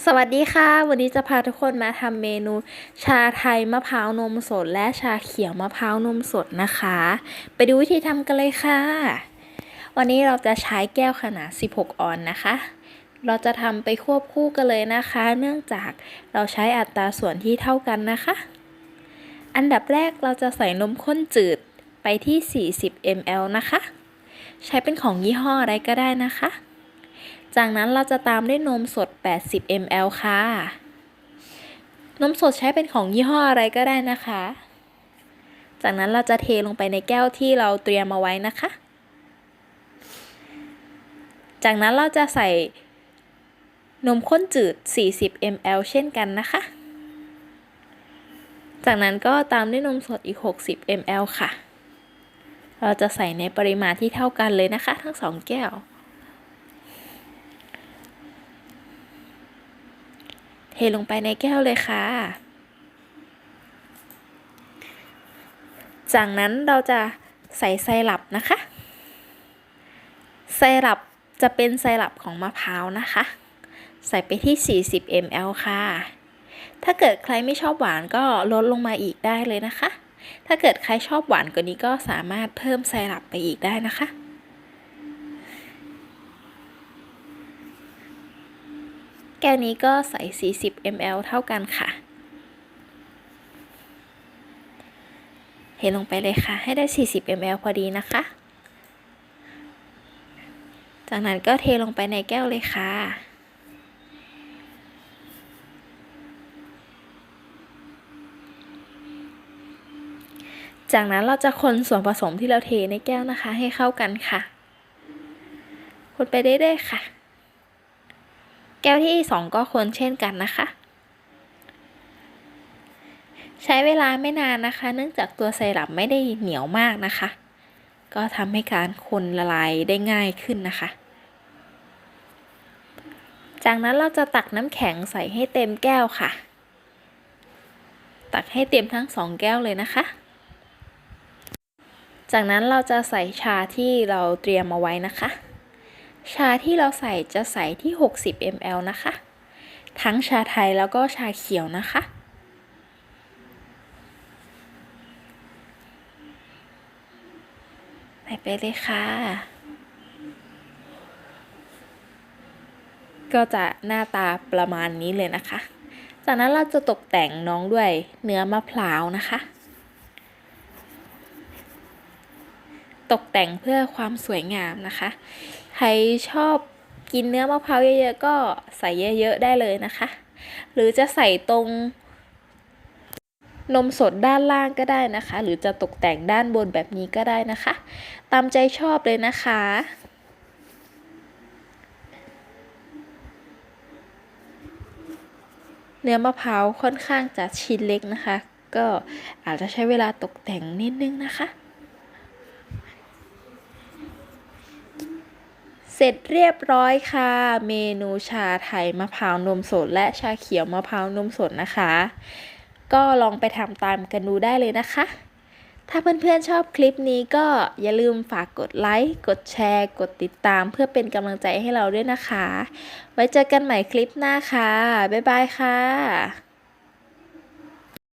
สวัสดีค่ะ วันนี้จะพาทุกคนมาทำเมนู ชาไทยมะพร้าวนมสด และชาเขียวมะพร้าวนมสดนะคะ ไปดูวิธีทำกันเลยค่ะ วันนี้เราจะใช้แก้วขนาด 16 ออนซ์นะคะ เราจะทำไปควบคู่กันเลยนะคะ เนื่องจากเราใช้อัตราส่วนที่เท่ากันนะคะ อันดับแรกเราจะใส่นมข้นจืดไปที่ 40 ml นะคะ ใช้เป็นของยี่ห้ออะไรก็ได้นะคะ จากนั้นเราจะตามด้วยนมสด 80 ml ค่ะ นมสดใช้เป็นของยี่ห้ออะไรก็ได้นะคะ จากนั้นเราจะเทลงไปในแก้วที่เราเตรียมมาไว้นะคะ จากนั้นเราจะใส่นมข้นจืด 40 ml เช่นกันนะคะ จากนั้นก็ตามด้วยนมสดอีก 60 ml ค่ะ เราจะใส่ในปริมาณที่เท่ากันเลยนะคะ ทั้งสองแก้ว เทลงไปในแก้วเลยค่ะ จากนั้นเราจะใส่ไซรัปนะคะ ไซรัปจะเป็นไซรัปของมะพร้าวนะคะ ใส่ไปที่ 40 ml ค่ะ ถ้าเกิดใครไม่ชอบหวานก็ลดลงมาอีกได้เลยนะคะ ถ้าเกิดใครชอบหวานกว่านี้ก็สามารถเพิ่มไซรัปไปอีกได้นะคะ แก้วนี้ก็ใส่ 40 ml เท่ากันค่ะ เทลงไปเลยค่ะ ให้ได้ 40 ml พอดีนะคะ จากนั้นก็เทลงไปในแก้วเลยค่ะจากนั้นเราจะคนส่วนผสมที่เราเทในแก้วนะคะ ให้เข้ากันค่ะ คนไปเรื่อยๆค่ะ แก้วที่สองก็คนเช่นกันนะคะ ใช้เวลาไม่นานนะคะ เนื่องจากตัวไซรัปไม่ได้เหนียวมากนะคะ ก็ทำให้การคนละลายได้ง่ายขึ้นนะคะ จากนั้นเราจะตักน้ำแข็งใส่ให้เต็มแก้วค่ะ ตักให้เต็มทั้งสองแก้วเลยนะคะจากนั้นเราจะใส่ชาที่เราเตรียมมาไว้นะคะ ชาที่เราใส่จะใส่ที่ 60 ml นะคะ ทั้งชาไทยแล้วก็ชาเขียวนะคะ ใส่ไปเลยค่ะ ก็จะหน้าตาประมาณนี้เลยนะคะ จากนั้นเราจะตกแต่งน้องด้วยเนื้อมะพร้าวนะคะ ตกแต่งเพื่อความสวยงามนะคะ ใครชอบกินเนื้อมะพร้าวเยอะๆก็ใส่เยอะๆได้เลยนะคะ หรือจะใส่ตรงนมสดด้านล่างก็ได้นะคะ หรือจะตกแต่งด้านบนแบบนี้ก็ได้นะคะ ตามใจชอบเลยนะคะ เนื้อมะพร้าวค่อนข้างจะชิ้นเล็กนะคะ ก็อาจจะใช้เวลาตกแต่งนิดนึงนะคะ เส ร็จเรียบร้อยค่ะ เมนูชาไทยมะพร้าวนมสด และชาเขียวมะพร้าวนมสดนะคะ ก็ลองไปทำตามกันดูได้เลยนะคะ ถ้าเพื่อนๆชอบคลิปนี้ก็อย่าลืมฝากกดไลค์กดแชร์ กดติดตามเพื่อเป็นกำลังใจให้เราด้วยนะคะ ไว้เจอกันใหม่คลิปหน้าค่ะ บ๊ายบายค่ะ